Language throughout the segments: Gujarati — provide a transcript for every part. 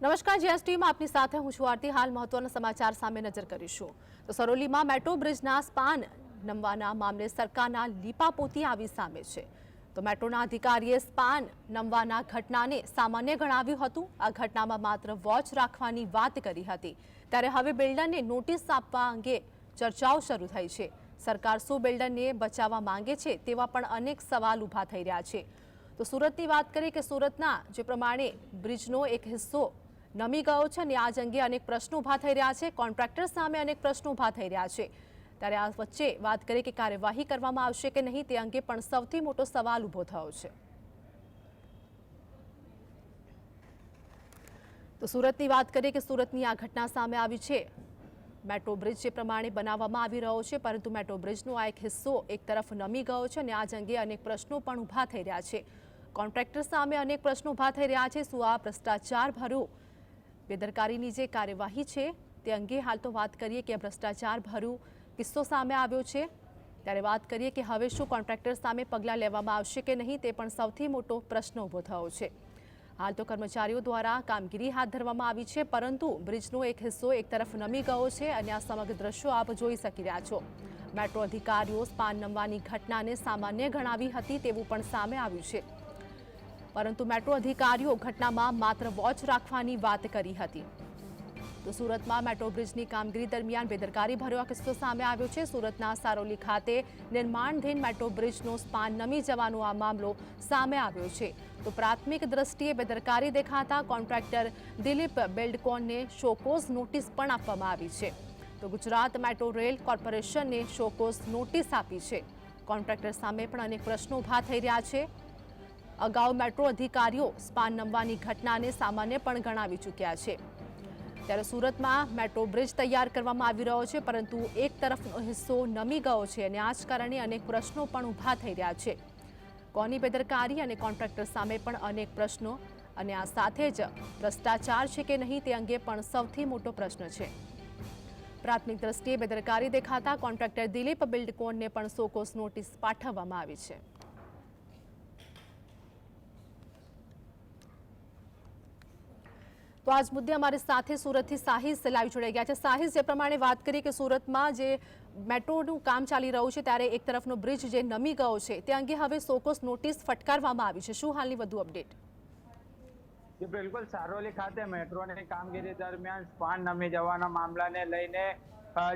નમસ્કાર જીએસટીમાં આપની સાથે હું છું આરતી. હાલ મહત્વના સમાચાર સામે નજર કરીશું. તો સરોલીમાં મેટ્રો બ્રિજના સ્પાન નમવાના મામલે સરકારના લીપાપોતી આવી સામે છે. તો મેટ્રોના અધિકારીએ સ્પાન નમવાના ઘટનાને સામાન્ય ગણાવ્યું હતું. આ ઘટનામાં માત્ર વોચ રાખવાની વાત કરી હતી. ત્યારે હવે બિલ્ડરને નોટિસ આપવા અંગે ચર્ચાઓ શરૂ થઈ છે. સરકાર શું બિલ્ડરને બચાવવા માંગે છે તેવા પણ અનેક સવાલ ઊભા થઈ રહ્યા છે. તો સુરતની વાત કરીએ કે સુરતના જે પ્રમાણે બ્રિજનો એક હિસ્સો નમી ગયો છે અને આજ અંગે અનેક પ્રશ્નો ઊભા થઈ રહ્યા છે. કોન્ટ્રાક્ટર સામે અનેક પ્રશ્નો ઊભા થઈ રહ્યા છે. ત્યારે આ વચ્ચે વાત કરીએ કે કાર્યવાહી કરવામાં આવશે કે નહીં તે અંગે પણ સૌથી મોટો સવાલ ઊભો થયો છે. તો સુરતની વાત કરીએ કે સુરતની આ ઘટના સામે આવી છે. મેટ્રો બ્રિજ જે પ્રમાણે બનાવવામાં આવી રહ્યો છે, પરંતુ મેટ્રો બ્રિજનો આ એક હિસ્સો એક તરફ નમી ગયો છે અને આ જ અંગે અનેક પ્રશ્નો પણ ઊભા થઈ રહ્યા છે. કોન્ટ્રાક્ટર સામે અનેક પ્રશ્નો ઊભા થઈ રહ્યા છે. શું આ ભ્રષ્ટાચાર ભર્યું બેદરકારીની જે કાર્યવાહી છે તે અંગે હાલ તો વાત કરીએ કે ભ્રષ્ટાચાર ભર્યું કિસ્સો સામે આવ્યો છે. ત્યારે વાત કરીએ કે હવે શું કોન્ટ્રાક્ટર સામે પગલાં લેવામાં આવશે કે નહીં તે પણ સૌથી મોટો પ્રશ્ન ઊભો થયો છે. હાલ તો કર્મચારીઓ દ્વારા કામગીરી હાથ ધરવામાં આવી છે, પરંતુ બ્રિજનો એક હિસ્સો એક તરફ નમી ગયો છે અને આ સમગ્ર દ્રશ્યો આપ જોઈ શકી રહ્યા છો. મેટ્રો અધિકારીઓ સ્પાન નમવાની ઘટનાને સામાન્ય ગણાવી હતી તેવું પણ સામે આવ્યું છે. પરંતુ મેટ્રો અધિકારીઓ ઘટનામાં માત્ર વોચ રાખવાની વાત કરી હતી. તો સુરતમાં મેટ્રો બ્રિજની કામગીરી દરમિયાન બેદરકારી ભર્યો કિસ્સો સામે આવ્યો છે. સુરતના સારોલી ખાતે નિર્માણધીન મેટ્રો બ્રિજનો સ્પાન નમી જવાનો આ મામલો સામે આવ્યો છે. તો પ્રાથમિક દ્રષ્ટિએ બેદરકારી દેખાતા કોન્ટ્રાક્ટર દિલીપ બેલ્ડકોનને શોકોઝ નોટિસ પણ આપવામાં આવી છે. તો ગુજરાત મેટ્રો રેલ કોર્પોરેશનને શોકોઝ નોટિસ આપી છે. કોન્ટ્રાક્ટર સામે પણ અનેક પ્રશ્નો ઊભા થઈ રહ્યા છે. અગાઉ મેટ્રો અધિકારીઓ સ્પાન નમવાની ઘટનાને સામાન્ય પણ ગણાવી ચૂક્યા છે. ત્યારે સુરતમાં મેટ્રો બ્રિજ તૈયાર કરવામાં આવી રહ્યો છે, પરંતુ એક તરફનો હિસ્સો નમી ગયો છે અને આ જ કારણે અનેક પ્રશ્નો પણ ઊભા થઈ રહ્યા છે. કોની બેદરકારી અને કોન્ટ્રાક્ટર સામે પણ અનેક પ્રશ્નો અને આ સાથે જ ભ્રષ્ટાચાર છે કે નહીં તે અંગે પણ સૌથી મોટો પ્રશ્ન છે. પ્રાથમિક દ્રષ્ટિએ બેદરકારી દેખાતા કોન્ટ્રાક્ટર દિલીપ બિલ્ડકોનને પણ સોકોસ નોટિસ પાઠવવામાં આવી છે. તો આજ મુદ્દે અમારી સાથે સુરતથી સાહિસ લાઈવ જોડાઈ ગયા છે. સાહિસ, જે પ્રમાણે વાત કરી કે સુરતમાં જે મેટ્રોનું કામ ચાલી રહ્યું છે, ત્યારે એક તરફનો બ્રિજ જે નમી ગયો છે, તે અંગે હવે સોકોસ નોટિસ ફટકારવામાં આવી છે. શું હાલની વધુ અપડેટ? જે, બિલકુલ. સારોલી ખાતે મેટ્રોની કામગીરી દરમિયાન સ્પાન નમી જવાના મામલાને લઈને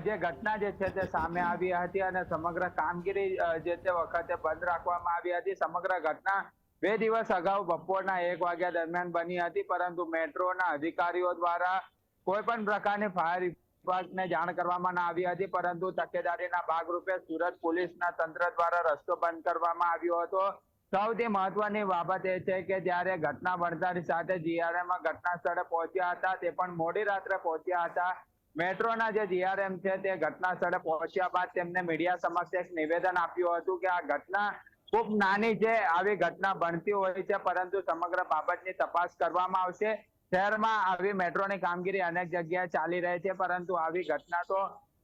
જે ઘટના જે છે, તે સામે આવી હતી અને સમગ્ર કામગીરી જે તે વખતે બંધ રાખવામાં આવી હતી. સમગ્ર ઘટના બે દિવસ અગાઉ બપોરના એક વાગ્યા દરમિયાન બની હતી, પરંતુ મેટ્રોના અધિકારીઓ દ્વારા કોઈ પણ પ્રકારની ફાયર વિભાગને જાણ કરવામાં ના આવી હતી, પરંતુ તકેદારીના ભાગરૂપે સુરત પોલીસના તંત્ર દ્વારા રસ્તો બંધ કરવામાં આવ્યો હતો. સૌથી મહત્વની બાબત એ છે કે જ્યારે ઘટના બનતાની સાથે જીઆરએમ ઘટના સ્થળે પહોંચ્યા હતા, તે પણ મોડી રાત્રે પહોંચ્યા હતા. મેટ્રોના જે જીઆરએમ છે તે ઘટના સ્થળે પહોંચ્યા બાદ તેમને મીડિયા સમક્ષ એક નિવેદન આપ્યું હતું કે આ ઘટના ખૂબ નાની છે, આવી ઘટના બનતી હોય છે, પરંતુ સમગ્ર બાબતની તપાસ કરવામાં આવશે. શહેરમાં આવી મેટ્રોની કામગીરી અનેક જગ્યાએ ચાલી રહી છે, પરંતુ આવી ઘટના તો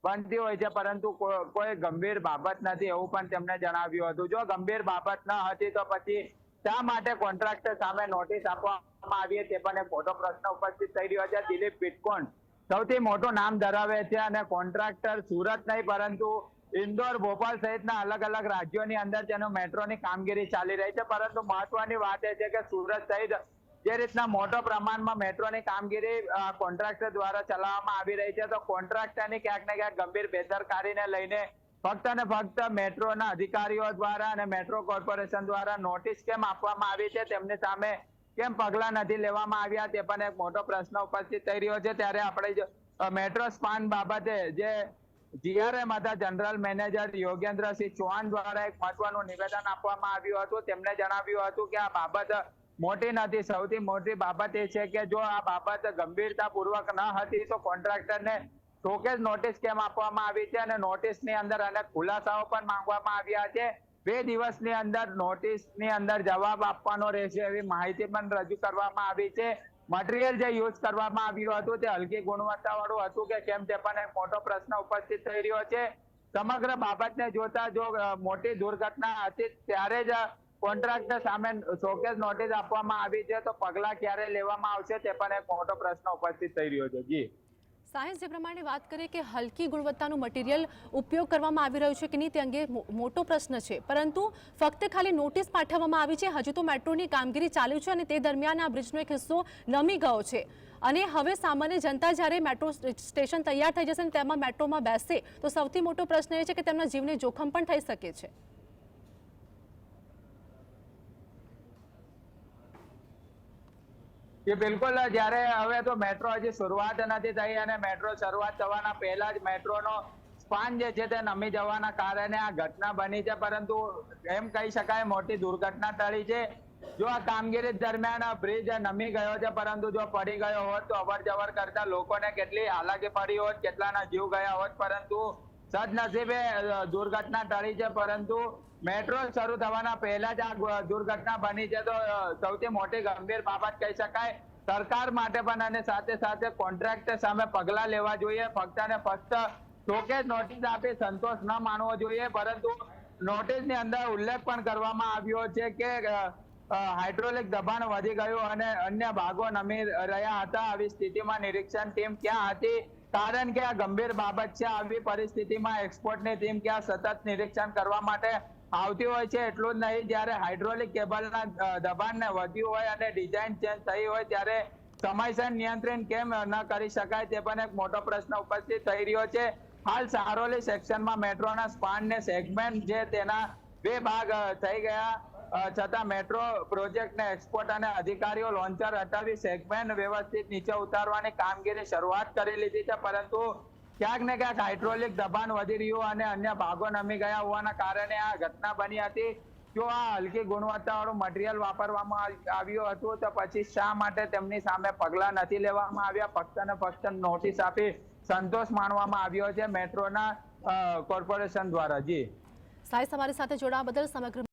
બનતી હોય છે, પરંતુ કોઈ ગંભીર બાબત નથી એવું પણ તેમણે જણાવ્યું હતું. જો ગંભીર બાબત ન હતી તો પછી શા માટે કોન્ટ્રાક્ટર સામે નોટિસ આપવામાં આવી તે પણ એક મોટો પ્રશ્ન ઉપસ્થિત થઈ રહ્યો છે. દિલીપ બિટકોન સૌથી મોટું નામ ધરાવે છે અને કોન્ટ્રાક્ટર સુરત નહીં, પરંતુ ઇન્દોર, ભોપાલ સહિતના અલગ અલગ રાજ્યોની અંદર તેનો મેટ્રોની કામગીરી ચાલી રહી છે. પરંતુ મહત્વની વાત એ છે કે સુરત સહિત જે રીતના મોટો પ્રમાણમાં મેટ્રોની કામગીરી કોન્ટ્રાક્ટર દ્વારા ચલાવવામાં આવી રહી છે, તો કોન્ટ્રાક્ટરની ક્યાંક ને ક્યાંક ગંભીર બેદરકારીને લઈને ફક્ત અને ફક્ત મેટ્રોના અધિકારીઓ દ્વારા અને મેટ્રો કોર્પોરેશન દ્વારા નોટિસ કેમ આપવામાં આવી છે, તેમની સામે કેમ પગલા નથી લેવામાં આવ્યા, તે પણ એક મોટો પ્રશ્ન ઉપસ્થિત થઈ રહ્યો છે. ત્યારે આપણે મેટ્રો સ્પાન બાબતે જે GRM general manager Yogendrasinh Chauhan દ્વારા એક મહત્વનું નિવેદન આપવામાં આવ્યું હતું, તેમણે જણાવ્યું હતું કે આ બાબત મોટી નથી, સૌથી મોટી બાબત એ છે કે જો આ બાબત ગંભીરતાપૂર્વક ન હતી, તો કોન્ટ્રાક્ટરને શોકેસ નોટિસ કેમ આપવામાં આવી છે અને નોટિસની અંદર અનેક ખુલાસાઓ પણ માંગવામાં આવ્યા છે. બે દિવસની અંદર નોટિસની અંદર જવાબ આપવાનો રહેશે એવી માહિતી પણ રજૂ કરવામાં આવી છે. મટીરિયલ જે યુઝ કરવામાં આવ્યું હતું તે હલકી ગુણવત્તાવાળું હતું કે કેમ તે પણ એક મોટો પ્રશ્ન ઉપસ્થિત થઈ રહ્યો છે. સમગ્ર બાબતને જોતા જો મોટી દુર્ઘટના હતી ત્યારે જ કોન્ટ્રાક્ટર સામે શોકેસ નોટિસ આપવામાં આવી છે. તો પગલા ક્યારે લેવામાં આવશે તે પણ એક મોટો પ્રશ્ન ઉપસ્થિત થઈ રહ્યો છે. જી. સાહેબ જે પ્રમાણે વાત કરીએ કે હલકી ગુણવત્તાનું મટીરિયલ ઉપયોગ કરવામાં આવી રહ્યું છે કે નહીં તે અંગે મોટો પ્રશ્ન છે. પરંતુ ફક્ત ખાલી નોટિસ પાઠવવામાં આવી છે, હજુ તો મેટ્રોની કામગીરી ચાલુ છે અને તે દરમિયાન આ બ્રિજનો એક હિસ્સો નમી ગયો છે. અને હવે સામાન્ય જનતા જ્યારે મેટ્રો સ્ટેશન તૈયાર થઈ જશે અને તેમાં મેટ્રોમાં બેસશે તો સૌથી મોટો પ્રશ્ન એ છે કે તેમના જીવને જોખમ પણ થઈ શકે છે. કે બિલકુલ, જ્યારે હવે તો મેટ્રો હજી શરૂઆત નથી થઈ અને મેટ્રો શરૂઆત થવાના પહેલા જ મેટ્રોનો સ્પાન જે છે તે નમી જવાના કારણે આ ઘટના બની છે. પરંતુ એમ કહી શકાય મોટી દુર્ઘટના ટળી છે. જો આ કામગીરી દરમિયાન બ્રિજ નમી ગયો છે, પરંતુ જો પડી ગયો હોત તો અવર જવર કરતા લોકોને કેટલી હાલાકી પડી હોત, કેટલાના જીવ ગયા હોત, પરંતુ સદનસીબે દુર્ઘટના ટળી છે, પરંતુ મેટ્રો શરૂ થવાના પહેલા જ આ દુર્ઘટના બની છે. તો સૌથી મોટી ગંભીર બાબત કહી શકાય, સરકાર માટે પણ અને સાથે સાથે કોન્ટ્રાક્ટર સામે પગલા લેવા જોઈએ. ફક્ત ને ફક્ત શોકેસ નોટિસ આપી સંતોષ ન માનવો જોઈએ, પરંતુ નોટિસની અંદર ઉલ્લેખ પણ કરવામાં આવ્યો છે કે હાઇડ્રોલિક દબાણ વધી ગયું અને અન્ય ભાગો નમી રહ્યા હતા. આવી સ્થિતિમાં નિરીક્ષણ ટીમ ક્યાં હતી? કારણ કે આ ગંભીર બાબત છે. આવી પરિસ્થિતિમાં એક્સપોર્ટની ટીમ ક્યાં સતત નિરીક્ષણ કરવા માટે આવતી હોય છે? એટલું જ નહીં, જ્યારે હાઇડ્રોલિક કેબલના દબાણને વધ્યું હોય અને ડિઝાઇન ચેન્જ થઈ હોય ત્યારે સમયસર નિયંત્રણ કેમ ન કરી શકાય તે પણ એક મોટો પ્રશ્ન ઉપસ્થિત થઈ રહ્યો છે. હાલ સારોલી સેક્શનમાં મેટ્રોના સ્પાન ને સેગમેન્ટ જે તેના બે ભાગ થઈ ગયા. છતાં મેટ્રો પ્રોજેક્ટને એક્સપોર્ટ અને અધિકારીઓ લોન્ચર હટાવી સેગમેન્ટ વ્યવસ્થિત નીચે ઉતારવાની કામગીરી શરૂઆત કરી લીધી છે. પરંતુ ક્યાંક ને ક્યાંક હાઇડ્રોલિક દબાણ વધી રહ્યું અને અન્ય ભાગો નમી ગયા હોવાના કારણે આ ઘટના બની હતી. જો આ હલકી ગુણવત્તાવાળું મટીરિયલ વાપરવામાં આવ્યું હતું તો પછી શા માટે તેમની સામે પગલા નથી લેવામાં આવ્યા? ફક્ત ને ફક્ત નોટિસ આપી સંતોષ માનવામાં આવ્યો છે મેટ્રોના કોર્પોરેશન દ્વારા. જી. સાહેબ તમારી સાથે જોડાવા બદલ સમગ્ર